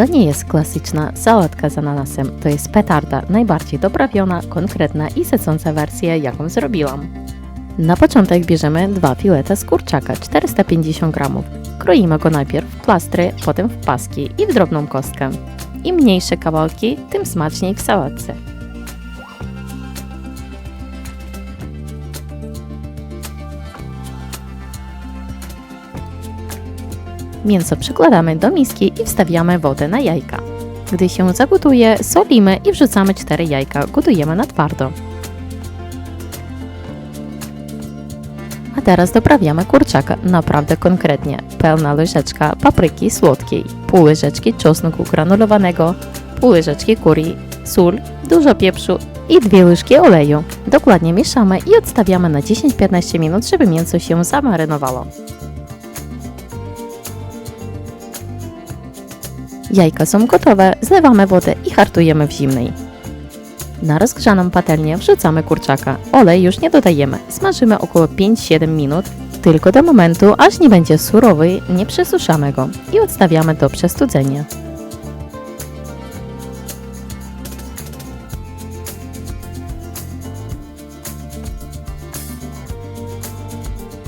To nie jest klasyczna sałatka z ananasem, to jest petarda, najbardziej doprawiona, konkretna i secąca wersja, jaką zrobiłam. Na początek bierzemy dwa fileta z kurczaka, 450 gramów. Kroimy go najpierw w plastry, potem w paski i w drobną kostkę. Im mniejsze kawałki, tym smaczniej w sałatce. Mięso przykładamy do miski i wstawiamy wodę na jajka. Gdy się zagotuje, solimy i wrzucamy 4 jajka. Gotujemy na twardo. A teraz doprawiamy kurczaka naprawdę konkretnie. Pełna łyżeczka papryki słodkiej, pół łyżeczki czosnku granulowanego, pół łyżeczki curry, sól, dużo pieprzu i dwie łyżki oleju. Dokładnie mieszamy i odstawiamy na 10-15 minut, żeby mięso się zamarynowało. Jajka są gotowe, zlewamy wodę i hartujemy w zimnej. Na rozgrzaną patelnię wrzucamy kurczaka. Olej już nie dodajemy. Smażymy około 5-7 minut, tylko do momentu, aż nie będzie surowy, nie przesuszamy go i odstawiamy do przestudzenia.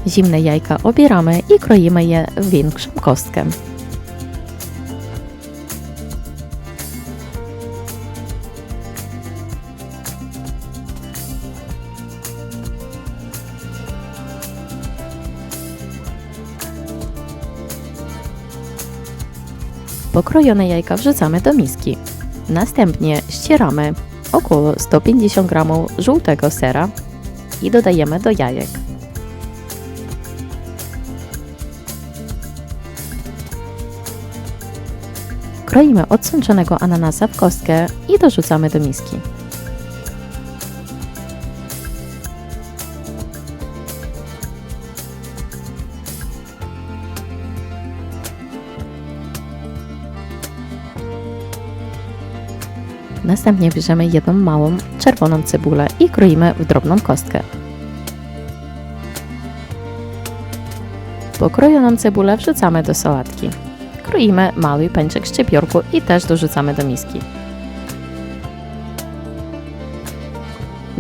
Zimne jajka obieramy i kroimy je w większą kostkę. Pokrojone jajka wrzucamy do miski. Następnie ścieramy około 150 g żółtego sera i dodajemy do jajek. Kroimy odsączonego ananasa w kostkę i dorzucamy do miski. Następnie bierzemy jedną małą czerwoną cebulę i kroimy w drobną kostkę. Pokrojoną cebulę wrzucamy do sałatki. Kroimy mały pęczek szczypiorku i też dorzucamy do miski.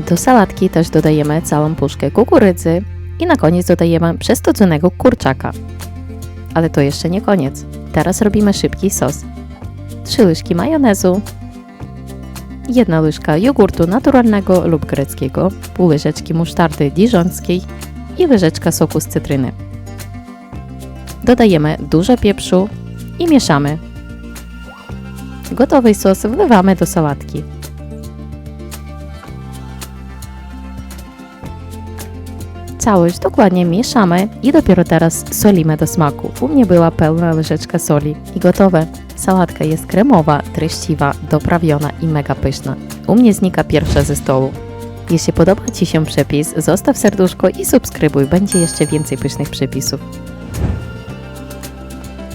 Do sałatki też dodajemy całą puszkę kukurydzy i na koniec dodajemy przestudzonego kurczaka. Ale to jeszcze nie koniec. Teraz robimy szybki sos. 3 łyżki majonezu, jedna łyżka jogurtu naturalnego lub greckiego, pół łyżeczki musztardy diżońskiej i łyżeczka soku z cytryny. Dodajemy dużo pieprzu i mieszamy. Gotowy sos wlewamy do sałatki. Całość dokładnie mieszamy i dopiero teraz solimy do smaku. U mnie była pełna łyżeczka soli i gotowe. Sałatka jest kremowa, treściwa, doprawiona i mega pyszna. U mnie znika pierwsza ze stołu. Jeśli podoba Ci się przepis, zostaw serduszko i subskrybuj, będzie jeszcze więcej pysznych przepisów.